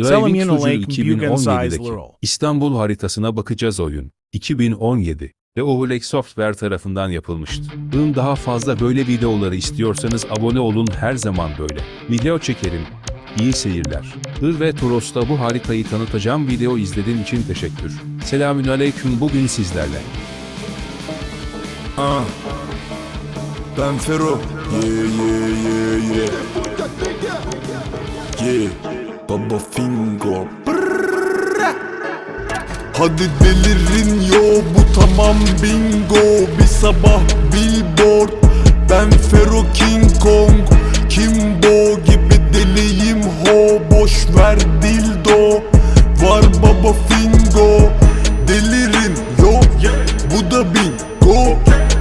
Driving Size 2017'deki Literal. İstanbul haritasına bakacağız oyun. 2017 ve Overlake Software tarafından yapılmıştı. Bunun daha fazla böyle videoları istiyorsanız abone olun her zaman böyle. Video çekerim. İyi seyirler. Ir ve Toros'ta bu haritayı tanıtacağım video izlediğin için teşekkür. Selamünaleyküm bugün sizlerle. Ah. Ben Fero. Yeah yeah yeah yeah. Yeah. Baba Fingo. Hadi delirin yo bu tamam bingo. Bir sabah billboard. Ben Fero King Kong. Kimbo gibi deliyim ho Boş ver dildo. Var baba Fingo. Delirin yo Bu da bingo.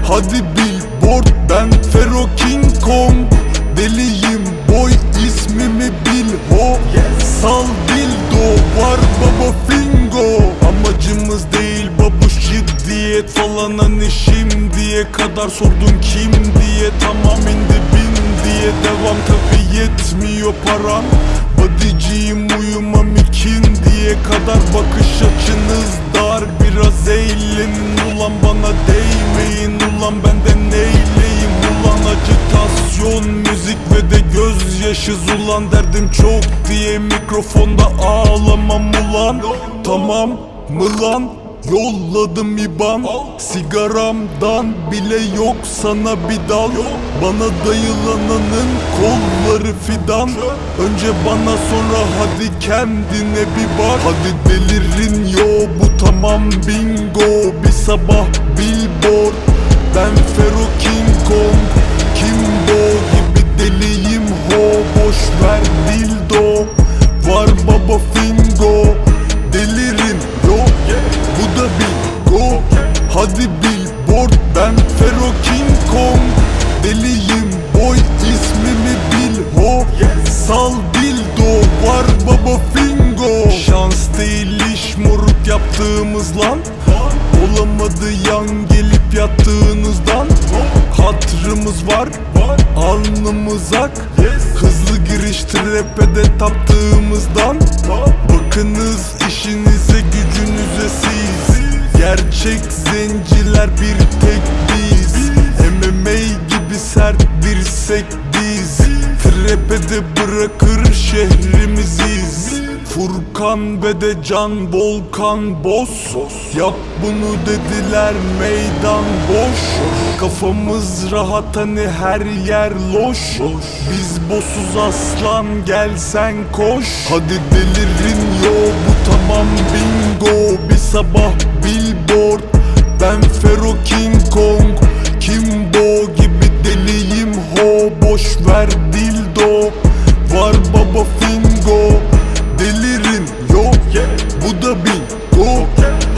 Hadi billboard ciddiyet falan hani şimdiye kadar sordun kim diye. Tamam indi bin diye. Devam tabi yetmiyor param Badiciyim uyumam ikindiye kadar bakış açınız dar. Biraz eğlenin ulan bana değmeyin ulan. Benden neyleyim ulan? Acitasyon müzik ve de gözyaşız ulan. Derdim çok diye mikrofonda ağlamam ulan. Tamam mı lan? Yolladım iban Sigaramdan bile yok sana bir dal. Bana dayılananın kolları fidan. Önce bana sonra hadi kendine bir bak. Hadi delirin yo bu tamam bingo. Bir sabah baba fingo. Şans değil iş moruk yaptığımız lan. Olamadı yan gelip yattığınızdan. Hatırımız var Alnımız ak. Hızlı giriş trepede taptığımızdan. Bakınız işinize gücünüze siz. Gerçek zenciler bir tek biz. MMA gibi sert dirsek biz Trepede bırakır şehrimiziz Furkan ve de Can Volkan Boz Yap bunu dediler meydan boş. Kafamız rahat hani her yer loş. Biz bosuz aslan gelsen koş. Hadi delirin yo bu tamam bingo. Bir sabah billboard ben Fero King Kong. Kimbo gibi ho Boş ver dildo Var baba fingo. Delirin yo Bu da bingo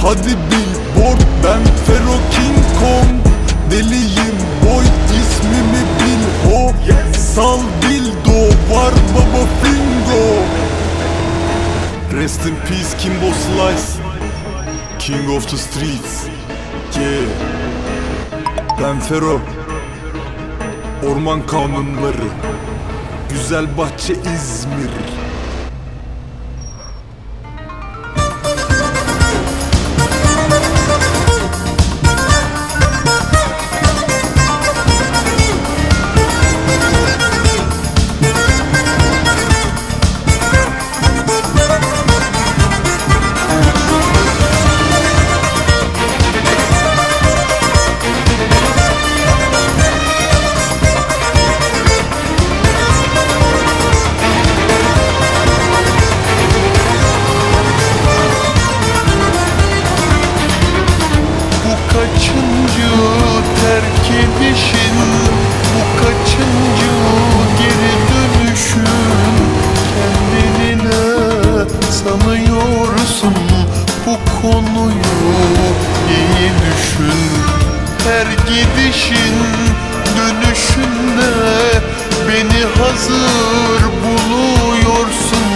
Hadi billboard ben Fero King Kong. Deliyim boy ismimi bil ho. Sal dildo var baba fingo. Rest in peace Kimbo Slice. King of the streets Yeah. Ben Fero Orman kanunları Güzel bahçe İzmir hazır buluyorsun.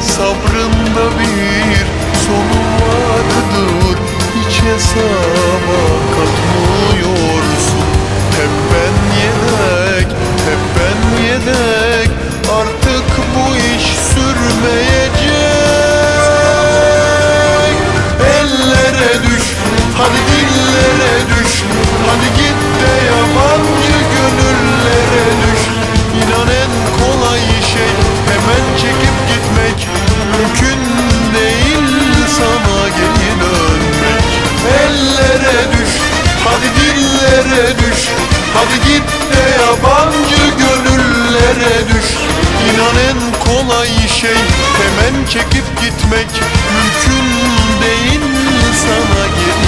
Sabrında bir sonu vardır. Hiç hesaba yabancı gönüllere düş. İnan en kolay şey hemen çekip gitmek Mümkün değil sana git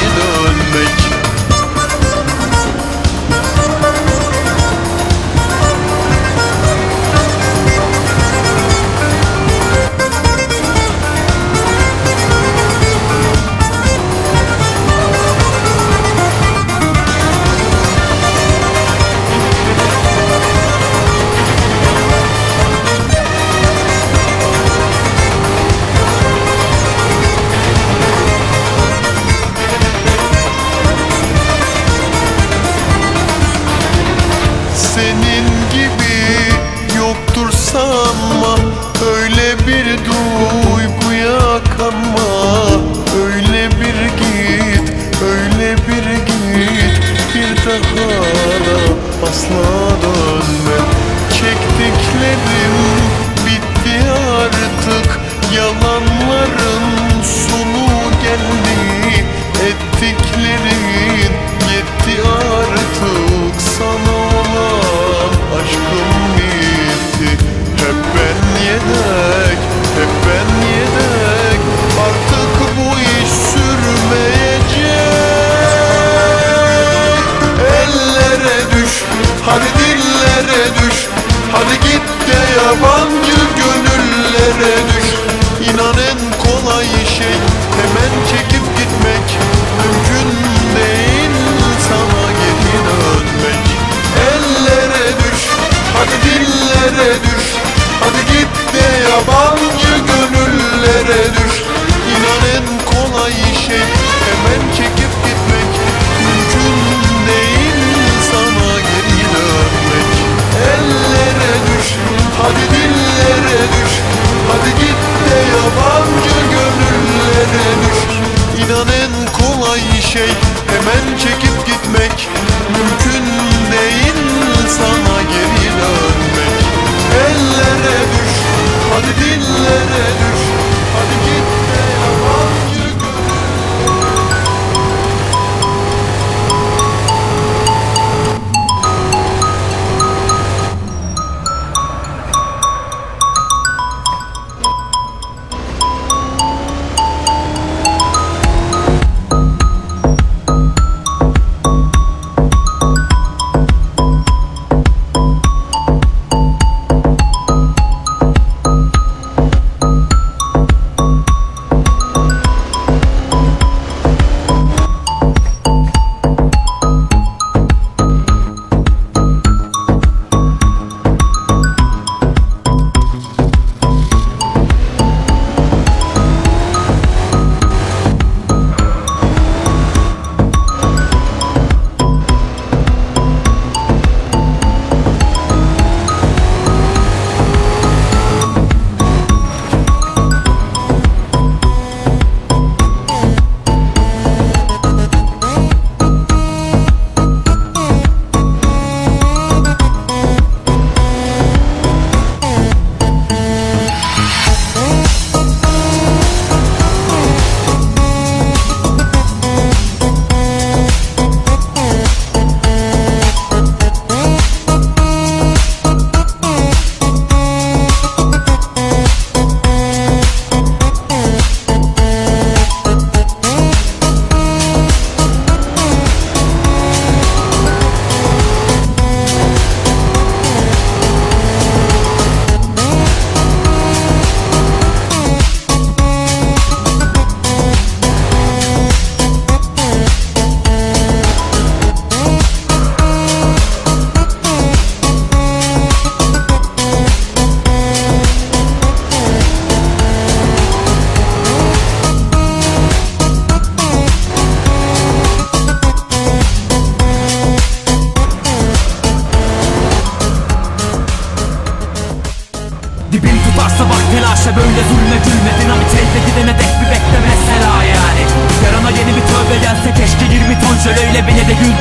yabancı gönüllere düş. İnan en kolay şey hemen çekip gitmek. Mümkün değil sana geri dönmek. Ellere düş, hadi dillere düş. Hadi git de yabancı gönüllere düş. İnan en kolay şey hemen çekip gitmek. Mümkün değil sana Hadi dillere düş.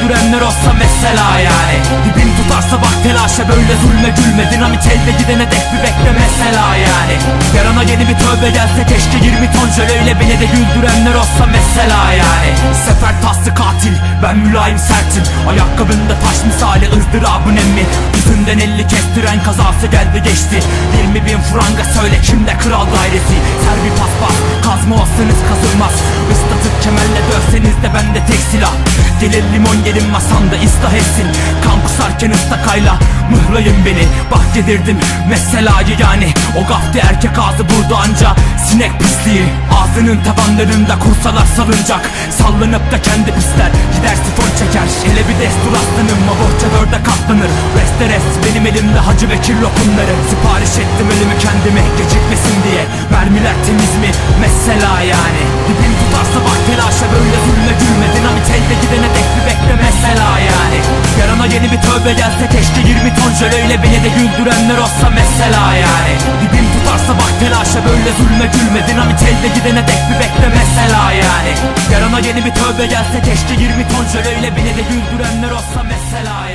Güldürenler olsa mesela yani. Dibin tutarsa bak telaşa böyle zulme gülme. Dinamit elde gidene dek bir bekle mesela yani. Yarına yeni bir tövbe gelse keşke 20 ton jöleyle beni de güldürenler olsa mesela yani. Sefer taslı katil ben mülayim sertim. Ayakkabında taş misali ızdırabın emmi Yüzünden elli kestiren kazası geldi geçti. 20 bin franga söyle kimde kral dairesi. Ser bir paspas kazma olsanız kazılmaz Islatıp kemerle dövseniz de bende tek silah. Gelir limon gelin masanda ıslah etsin. Kan kusarken ıstakayla mıhlayın beni. Bak yedirdim meselayı yani. O gafti erkek ağzı burada anca. Sinek pisliği Ağzının tabanlarında kursalar salınacak. Sallanıp da kendi pisler Gider sifon çeker. Hele bir destur aslanım Ma borça dörde katlanır Reste rest benim elimde Hacı Bekir lokumları. Sipariş ettim elimi kendime Gecikmesin diye. Mermiler temiz mi? Mesela yani. Dibim tutarsa bak telaşa böyle zulme gülme Dinamit elde gidene dek bir bekle mesela yani. Yarına yeni bir tövbe gelse keşke 20 ton jöleyle beni de güldürenler olsa mesela yani. Dibim tutarsa bak telaşa böyle zulme gülme Dinamit elde gidene dek bir bekle mesela yani. Yarına yeni bir tövbe gelse keşke 20 ton jöleyle beni de güldürenler olsa mesela